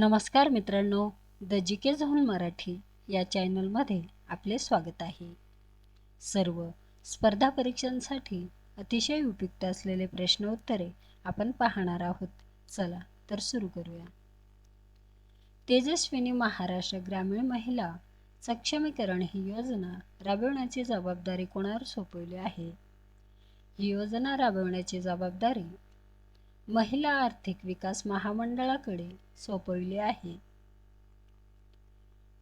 नमस्कार मित्रांनो the G K zone Marathi या चॅनलमध्ये आपले स्वागत आहे. सर्व स्पर्धा परीक्षांसाठी अतिशय उपयुक्त असलेले प्रश्न उत्तरे आपण पाहणार आहोत. चला तर सुरू करूया. तेजस्विनी महाराष्ट्र ग्रामीण महिला सक्षमीकरण ही योजना राबविण्याची जबाबदारी कोणावर सोपवली आहे? ही योजना राबविण्याची जबाबदारी महिला आर्थिक विकास महामंडळाकडे सोपविली आहे.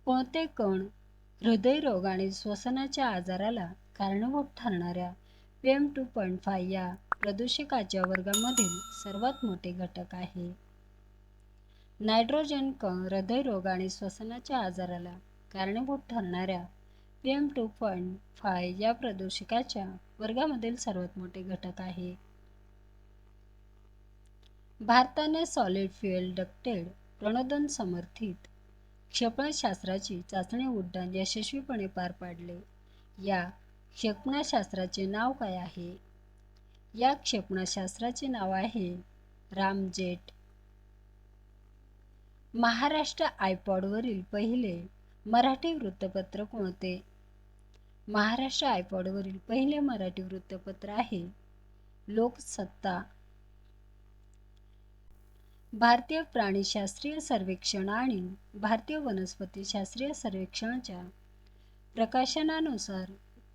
कोणते कण हृदयरोग आणि श्वसनाच्या आजाराला कारणीभूत ठरणाऱ्या P M two point five या प्रदूषकाच्या वर्गामधील सर्वात मोठे घटक आहे. नायट्रोजन कण हृदयरोग आणि श्वसनाच्या आजाराला कारणीभूत ठरणाऱ्या P M two point five या प्रदूषकाच्या वर्गामधील सर्वात मोठे घटक आहे. भारताने सॉलिड फ्युएल डक्टेड प्रणोदन समर्थित क्षेपणास्त्राची चाचणी उड्डाण यशस्वीपणे पार पाडले. या क्षेपणास्त्राचे नाव काय आहे? या क्षेपणास्त्राचे नाव आहे रामजेट. महाराष्ट्र आयपॉडवरील पहिले मराठी वृत्तपत्र कोणते? महाराष्ट्र आयपॉडवरील पहिले मराठी वृत्तपत्र आहे लोकसत्ता भारतीय प्राणीशास्त्रीय सर्वेक्षण आणि भारतीय वनस्पतीशास्त्रीय सर्वेक्षणाच्या प्रकाशनानुसार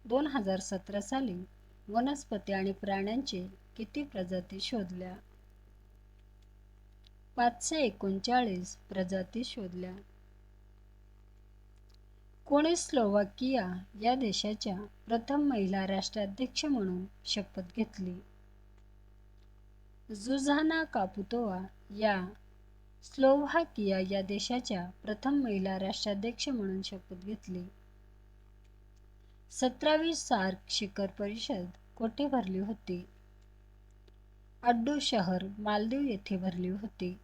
दोन हजार सतरा साली वनस्पती आणि प्राण्यांचे किती प्रजाती शोधल्या? पाचशे एकोणचाळीस प्रजाती शोधल्या. कोणी स्लोवाकिया या देशाच्या प्रथम महिला राष्ट्राध्यक्ष म्हणून शपथ घेतली? जुझाना कापुतोवा या. स्लोव्हाकिया या देशाच्या प्रथम महिला राष्ट्राध्यक्ष म्हणून शपथ घेतली. सतरावी सार्क शिखर परिषद कोठे भरली होती? अड्डू शहर मालदीव येथे भरली होती.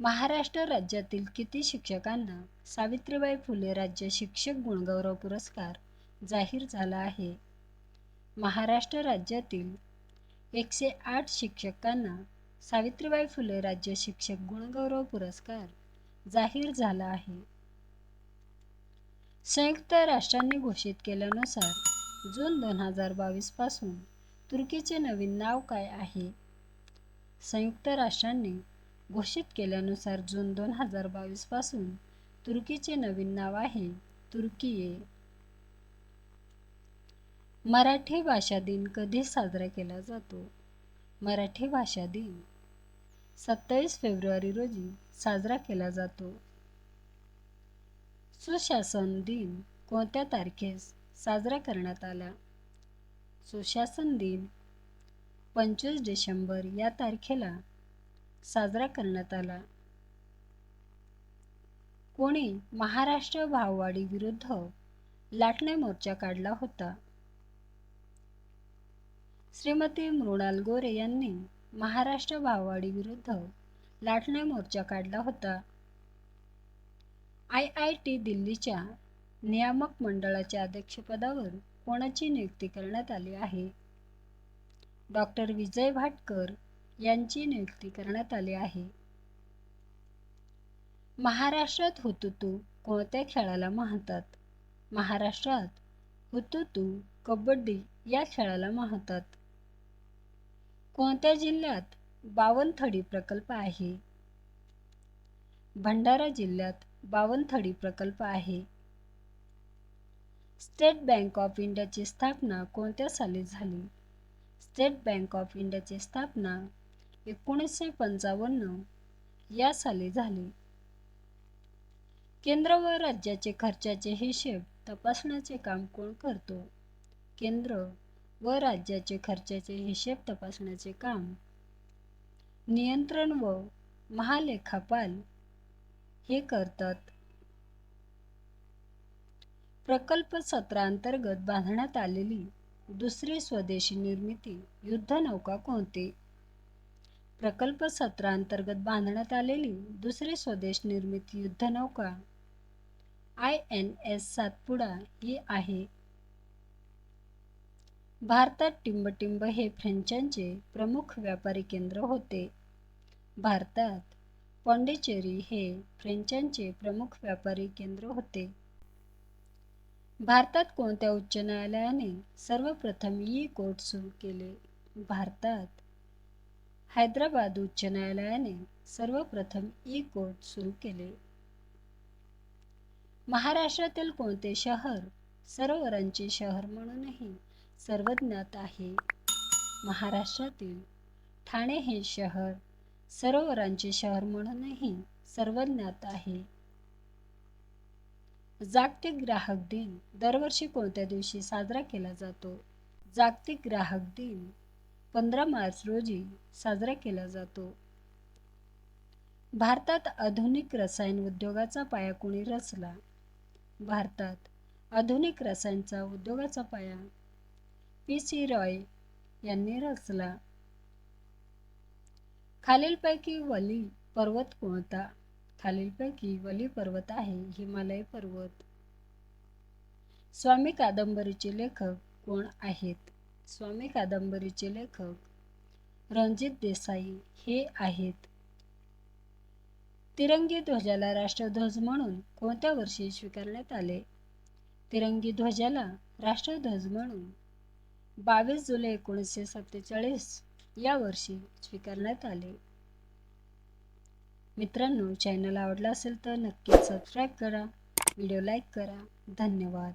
महाराष्ट्र राज्यातील किती शिक्षकांना सावित्रीबाई फुले राज्य शिक्षक गुणगौरव पुरस्कार जाहीर झाला आहे? महाराष्ट्र राज्यातील एकशे आठ शिक्षकांना सावित्रीबाई फुले राज्य शिक्षक गुणगौरव पुरस्कार जाहीर झाला आहे. संयुक्त राष्ट्रांनी घोषित केल्यानुसार जून दोन हजार बावीसपासून तुर्कीचे नवीन नाव काय आहे? संयुक्त राष्ट्रांनी घोषित केल्यानुसार जून दोन हजार बावीसपासून तुर्कीचे नवीन नाव आहे तुर्कीये. मराठी भाषा दिन कधी साजरा केला जातो? मराठी भाषा दिन सत्तावीस फेब्रुवारी रोजी साजरा केला जातो. सुशासन दिन कोणत्या तारखेस साजरा करण्यात आला? सुशासन दिन पंचवीस डिसेंबर या तारखेला साजरा करण्यात आला. कोणी महाराष्ट्र भाववाडी विरुद्ध लाटणे मोर्चा काढला होता? श्रीमती मृणाल गोरे यांनी महाराष्ट्र भाववाडी विरुद्ध लाटणे मोर्चा काढला होता. आय आय टी दिल्लीच्या नियामक मंडळाच्या अध्यक्षपदावर कोणाची नियुक्ती करण्यात आली आहे? डॉक्टर विजय भाटकर यांची नियुक्ती करण्यात आली आहे. महाराष्ट्रात हुतुतू कोणत्या खेळाला म्हणतात महाराष्ट्रात हुतुतू कबड्डी या खेळाला म्हणतात कोणत्या जिल्ह्यात बावनथडी प्रकल्प आहे? भंडारा जिल्ह्यात बावनथडी प्रकल्प आहे. स्टेट बँक ऑफ इंडियाची स्थापना कोणत्या साली झाली? स्टेट बँक ऑफ इंडियाची स्थापना एकोणीसशे पंचावन्न या साली झाली. केंद्र व राज्याचे खर्चाचे हिशेब तपासण्याचे काम कोण करतो? केंद्र व राज्याचे खर्चाचे हिशेब तपासण्याचे काम. नियंत्रण व महालेखापाल हे करतात. प्रकल्प सत्रांतर्गत बांधण्यात आलेली दुसरी स्वदेशी निर्मिती युद्धनौका कोणती? प्रकल्प सत्रांतर्गत बांधण्यात आलेली दुसरी स्वदेश निर्मित युद्धनौका आय एन एस सातपुडा ही आहे. भारतात टिंबटिंब हे फ्रेंचांचे प्रमुख व्यापारी केंद्र होते. भारतात पॉंडिचेरी हे फ्रेंचांचे प्रमुख व्यापारी केंद्र होते. भारतात कोणत्या उच्च न्यायालयाने सर्वप्रथम ई कोर्ट सुरू केले? भारतात हैदराबाद उच्च न्यायालयाने सर्वप्रथम ई कोर्ट सुरू केले. महाराष्ट्रातील कोणते शहर सरोवरांचे शहर म्हणूनही सर्वज्ञात आहे. महाराष्ट्रातील ठाणे हे शहर सरोवरांचे शहर म्हणूनही सर्वज्ञात आहे. जागतिक ग्राहक दिन दरवर्षी कोणत्या दिवशी साजरा केला जातो? जागतिक ग्राहक दिन पंधरा मार्च रोजी साजरा केला जातो. भारतात आधुनिक रसायन उद्योगाचा पाया कोणी रचला? भारतात आधुनिक रसायनचा उद्योगाचा पाया पी सी रॉय यांनी रचला. खालीलपैकी वली पर्वत कोणता? खालीलपैकी वली पर्वत आहे हिमालय पर्वत. स्वामी कादंबरीचे लेखक कोण आहेत? स्वामी कादंबरीचे लेखक रणजित देसाई हे आहेत. तिरंगी ध्वजाला राष्ट्रध्वज म्हणून कोणत्या वर्षी स्वीकारण्यात आले? तिरंगी ध्वजाला राष्ट्रध्वज म्हणून बावीस जुलै एकोणीसशे सत्तेचाळीस या वर्षी स्वीकारण्यात आले. मित्रांनो चॅनल आवडला असेल तर नक्कीच सबस्क्राईब करा व्हिडिओ लाईक करा. धन्यवाद.